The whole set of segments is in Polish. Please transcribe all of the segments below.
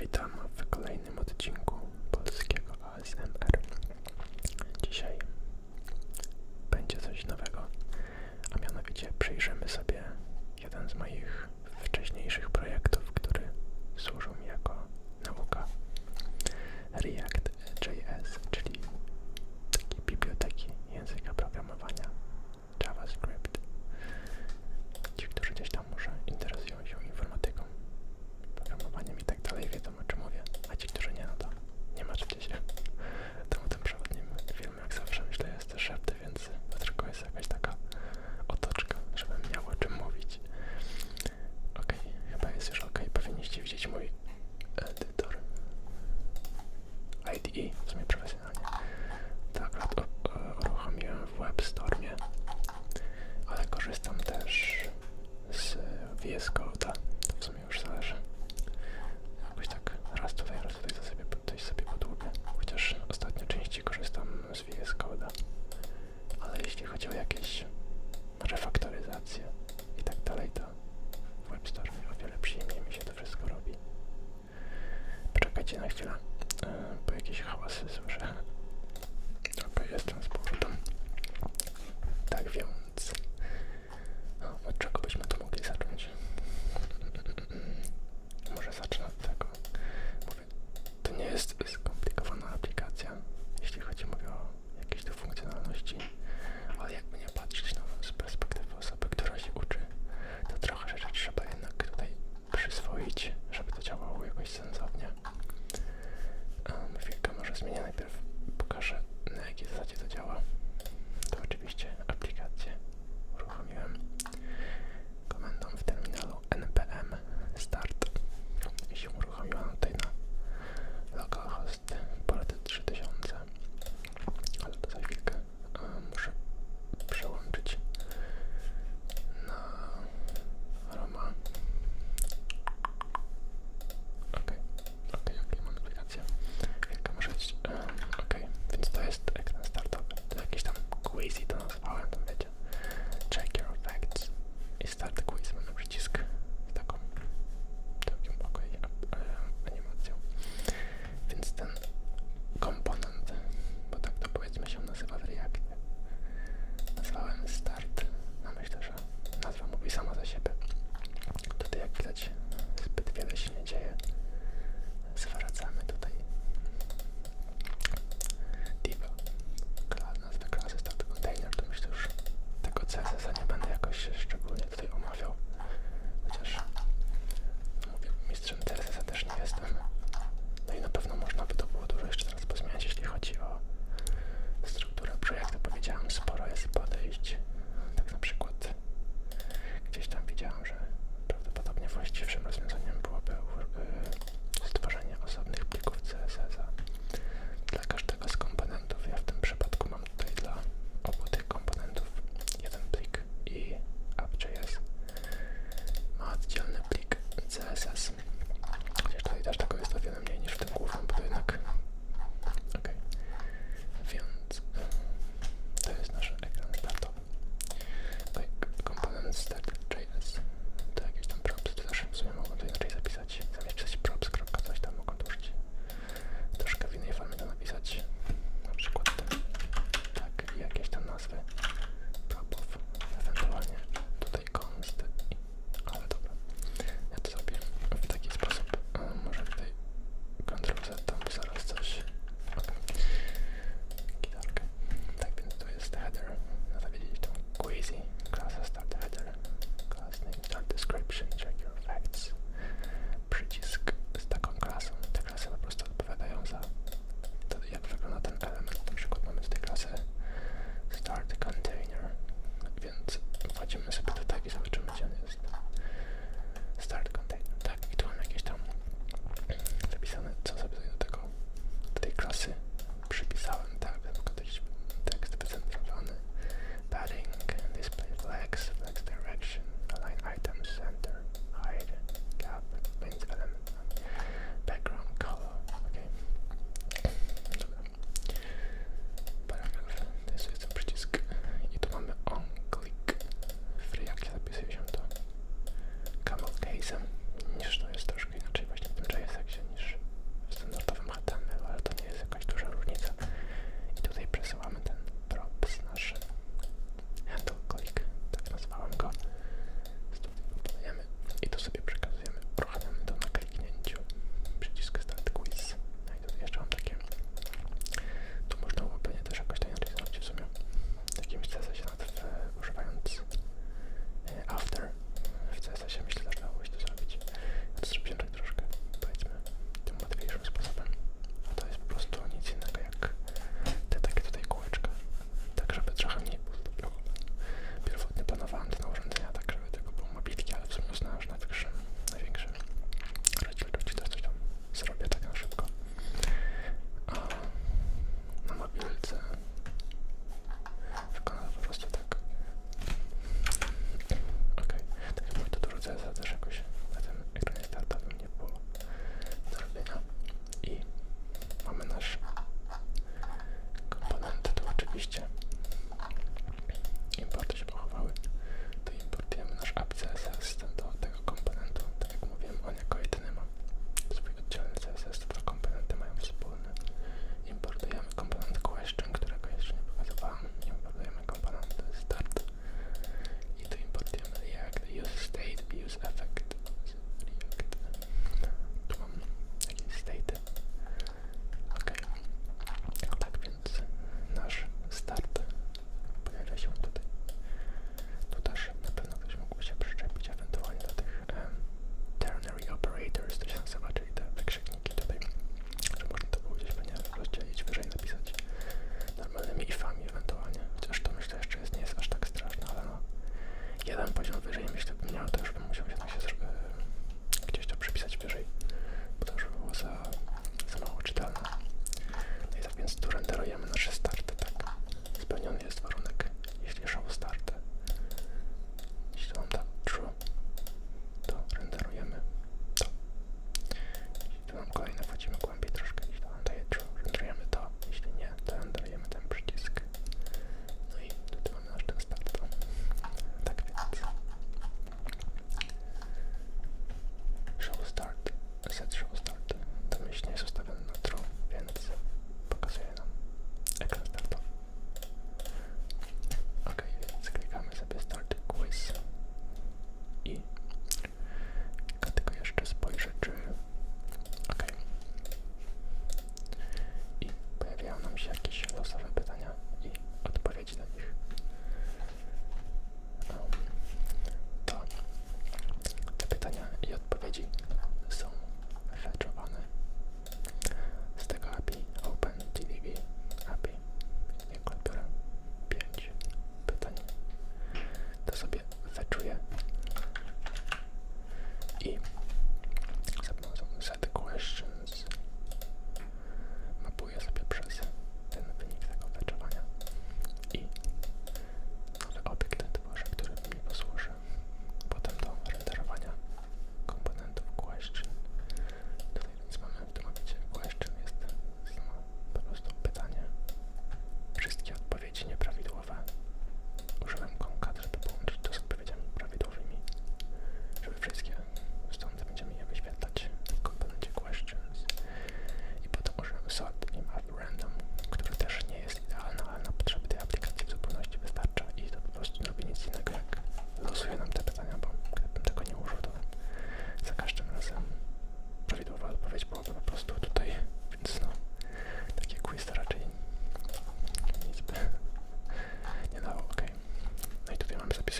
Witam w kolejnym odcinku polskiego ASMR. Dzisiaj będzie coś nowego, a mianowicie przyjrzymy sobie jeden z moich wcześniejszych projektów, który służył mi jako nauka. React.js, czyli takiej biblioteki języka programowania JavaScript. Ci, którzy gdzieś tam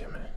Jimmy.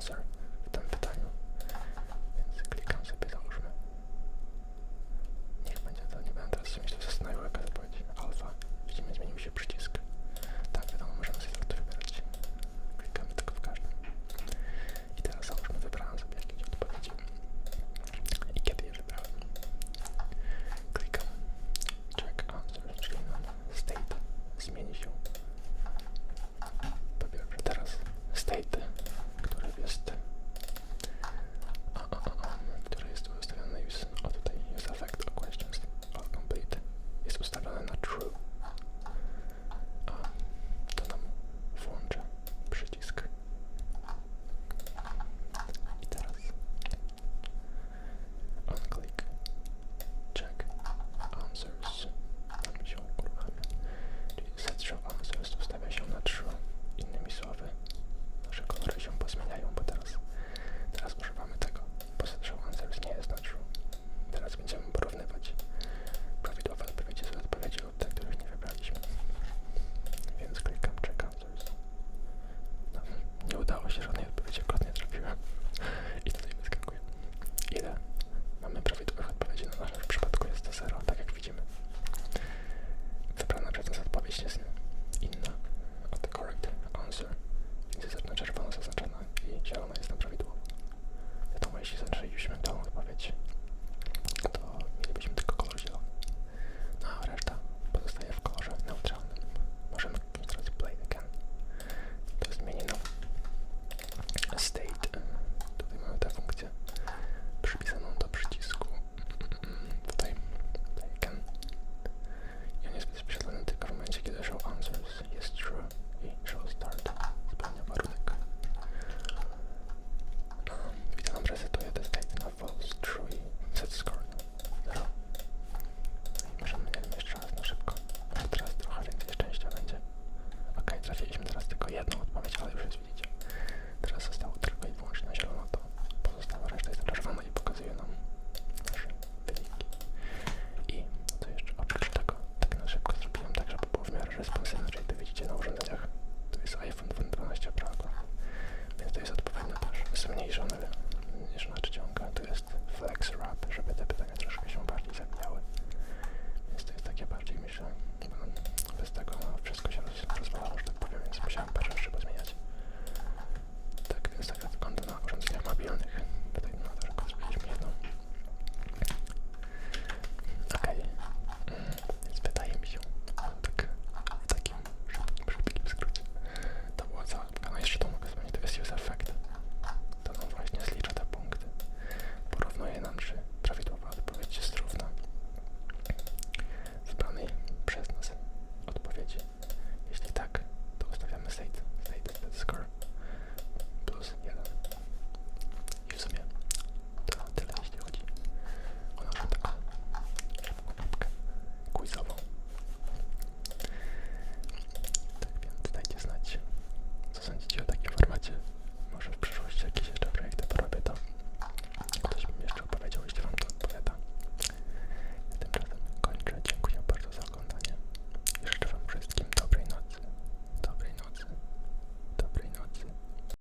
sorry.